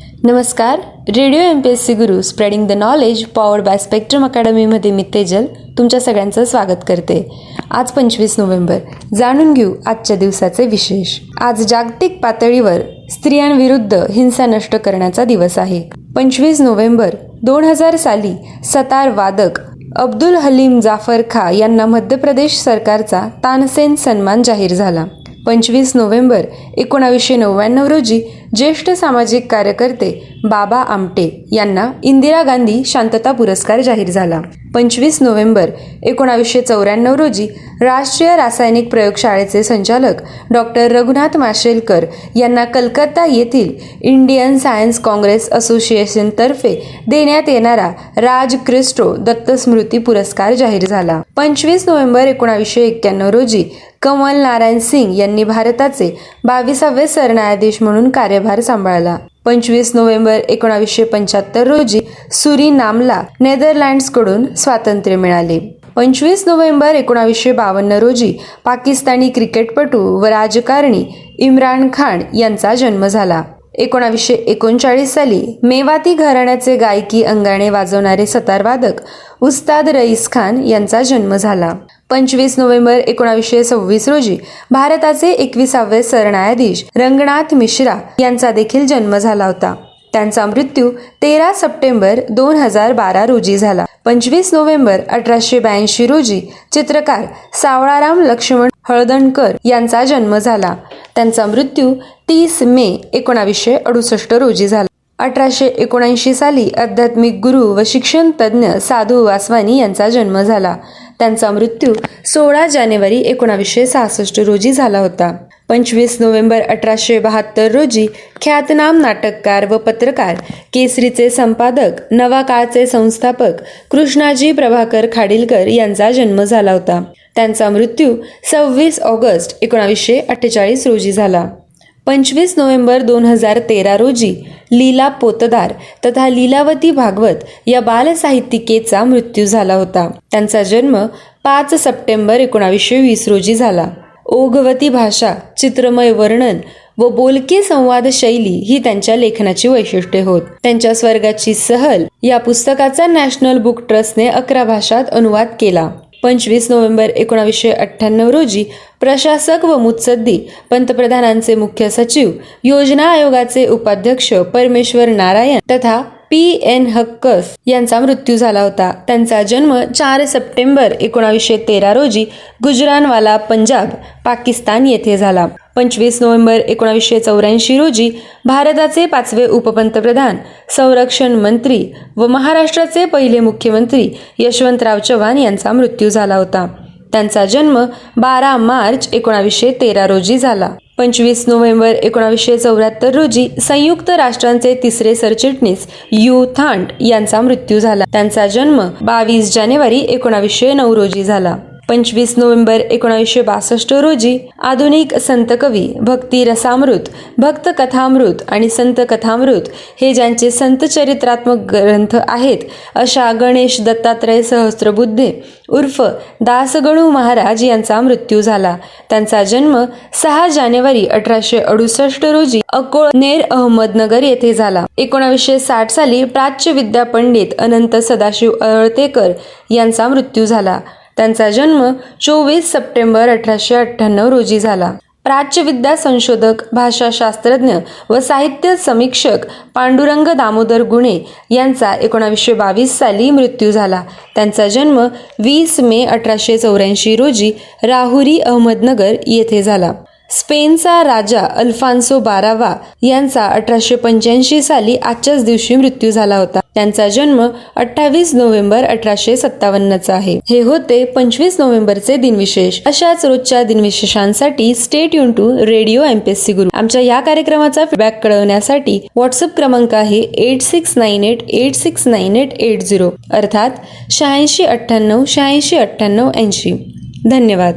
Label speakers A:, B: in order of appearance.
A: नमस्कार radio M P S C Guru spreading the knowledge power by spectrum अकॅडमीमध्ये मी तेजल तुमच्या सगळ्यांचं स्वागत करते. आज पंचवीस नोव्हेंबर. जाणून घेऊ आजच्या दिवसाचे विशेष. आज जागतिक पातळीवर स्त्रियांविरुद्ध हिंसा नष्ट करण्याचा दिवस आहे. पंचवीस नोव्हेंबर दोन हजार साली सतार वादक अब्दुल हलीम जाफर खा यांना मध्य प्रदेश सरकारचा तानसेन सन्मान जाहीर झाला. पंचवीस नोव्हेंबर एकोणावीसशे नव्याण्णव रोजी ज्येष्ठ सामाजिक कार्यकर्ते बाबा आमटे यांना इंदिरा गांधी शांतता पुरस्कार जाहीर झाला. पंचवीस नोव्हेंबर एकोणावीसशे चौऱ्याण्णव रोजी राष्ट्रीय रासायनिक प्रयोगशाळेचे संचालक डॉक्टर रघुनाथ माशेलकर यांना कलकत्ता येथील इंडियन सायन्स काँग्रेस असोसिएशनतर्फे देण्यात येणारा राज क्रिस्टो दत्त स्मृती पुरस्कार जाहीर झाला. पंचवीस नोव्हेंबर एकोणावीसशे एक्क्याण्णव रोजी कमल नारायण सिंग यांनी भारताचे बावीसावे सरन्यायाधीश म्हणून कार्यभार सांभाळला. पंचवीस नोव्हेंबर एकोणावीसशे पंच्याहत्तर रोजी सुरीनामला नेदरलँड्सकडून स्वातंत्र्य मिळाले. पंचवीस नोव्हेंबर एकोणावीसशे बावन्न रोजी पाकिस्तानी क्रिकेटपटू व राजकारणी इम्रान खान यांचा जन्म झाला. एकोणावीसशे एकोणचाळीस साली मेवाती घराण्याचे गायकी अंगाणे वाजवणारे सतारवादक उस्ताद रईस खान यांचा जन्म झाला. पंचवीस नोव्हेंबर एकोणावीसशे सव्वीस रोजी भारताचे एकविसावे सरन्यायाधीश रंगनाथ मिश्रा यांचा देखील जन्म झाला होता. त्यांचा मृत्यू तेरा सप्टेंबर दोन हजार बारा रोजी झाला. पंचवीस नोव्हेंबर अठराशे ब्याऐंशी रोजी चित्रकार सावळाराम लक्ष्मण हळदणकर यांचा जन्म झाला. त्यांचा मृत्यू तीस मे एकोणावीसशे अडुसष्ट रोजी झाला. अठराशे एकोणऐंशी साली आध्यात्मिक गुरु व शिक्षण तज्ज्ञ साधू वासवानी यांचा जन्म झाला. त्यांचा मृत्यू सोळा जानेवारी एकोणावीसशे सहासष्ट रोजी झाला होता. पंचवीस नोव्हेंबर अठराशे बहात्तर रोजी ख्यातनाम नाटककार व पत्रकार केसरीचे संपादक नवा काळचे संस्थापक कृष्णाजी प्रभाकर खाडीलकर यांचा जन्म झाला होता. त्यांचा मृत्यू सव्वीस ऑगस्ट एकोणावीसशे अठ्ठेचाळीस रोजी झाला. पंचवीस नोव्हेंबर दोन हजार तेरा रोजी लीला पोतदार तथा लीलावती भागवत या बालसाहित्यिकेचा मृत्यू झाला होता. त्यांचा जन्म पाच सप्टेंबर एकोणावीसशे वीस रोजी झाला. ओघवती भाषा चित्रमय वर्णन व बोलके संवाद शैली ही त्यांच्या लेखनाची वैशिष्ट्ये होत. त्यांच्या स्वर्गाची सहल या पुस्तकाचा नॅशनल बुक ट्रस्टने अकरा भाषात अनुवाद केला. पंचवीस नोव्हेंबर एकोणावीसशे अठ्ठ्याण्णव रोजी प्रशासक व मुत्सद्दी पंतप्रधानांचे मुख्य सचिव योजना आयोगाचे उपाध्यक्ष परमेश्वर नारायण तथा पी एन हक्कस यांचा मृत्यू झाला होता. त्यांचा जन्म चार सप्टेंबर एकोणावीसशे तेरा रोजी गुजरानवाला पंजाब पाकिस्तान येथे झाला. पंचवीस नोव्हेंबर एकोणावीसशे चौऱ्याऐंशी रोजी भारताचे पाचवे उपपंतप्रधान संरक्षण मंत्री व महाराष्ट्राचे पहिले मुख्यमंत्री यशवंतराव चव्हाण यांचा मृत्यू झाला होता. त्यांचा जन्म बारा मार्च एकोणावीसशे तेरा रोजी झाला. पंचवीस नोव्हेंबर एकोणावीसशे चौऱ्याहत्तर रोजी संयुक्त राष्ट्रांचे तिसरे सरचिटणीस यू थांट यांचा मृत्यू झाला. त्यांचा जन्म बावीस जानेवारी एकोणावीसशे नऊ रोजी झाला. पंचवीस नोव्हेंबर एकोणावीसशे बासष्ट रोजी आधुनिक संत कवी भक्ती रसामृत भक्त कथामृत आणि संत कथामृत हे ज्यांचे संत चरित्रात्मक ग्रंथ आहेत अशा गणेश दत्तात्रय सहस्त्रबुद्धे उर्फ दासगणू महाराज यांचा मृत्यू झाला. त्यांचा जन्म सहा जानेवारी अठराशे अडुसष्ट रोजी अकोळनेर अहमदनगर येथे झाला. एकोणावीसशे साठ साली प्राच्य विद्या पंडित अनंत सदाशिव अळतेकर यांचा मृत्यू झाला. त्यांचा जन्म चोवीस सप्टेंबर अठराशे अठ्ठ्याण्णव रोजी झाला. प्राच्यविद्या संशोधक भाषाशास्त्रज्ञ व साहित्य समीक्षक पांडुरंग दामोदर गुणे यांचा एकोणावीसशे बावीस साली मृत्यू झाला. त्यांचा जन्म वीस मे अठराशे चौऱ्याऐंशी रोजी राहुरी अहमदनगर येथे झाला. स्पेनचा राजा अल्फान्सो बारावा यांचा अठराशे पंच्याऐंशी साली आजच्याच दिवशी मृत्यू झाला होता. त्यांचा जन्म अठ्ठावीस नोव्हेंबर अठराशे सत्तावन्नचा आहे. हे होते पंचवीस नोव्हेंबरचे दिनविशेष. अशाच रोजच्या दिनविशेषांसाठी स्टेट युन टू रेडिओ एमपीएससी गुरु आमच्या या कार्यक्रमाचा फीडबॅक कळवण्यासाठी व्हॉट्सअप क्रमांक आहे eight six nine eight eight six nine eight eight zero अर्थात शहाऐंशी अठ्ठ्याण्णव शहाऐंशी अठ्ठ्याण्णव ऐंशी. धन्यवाद.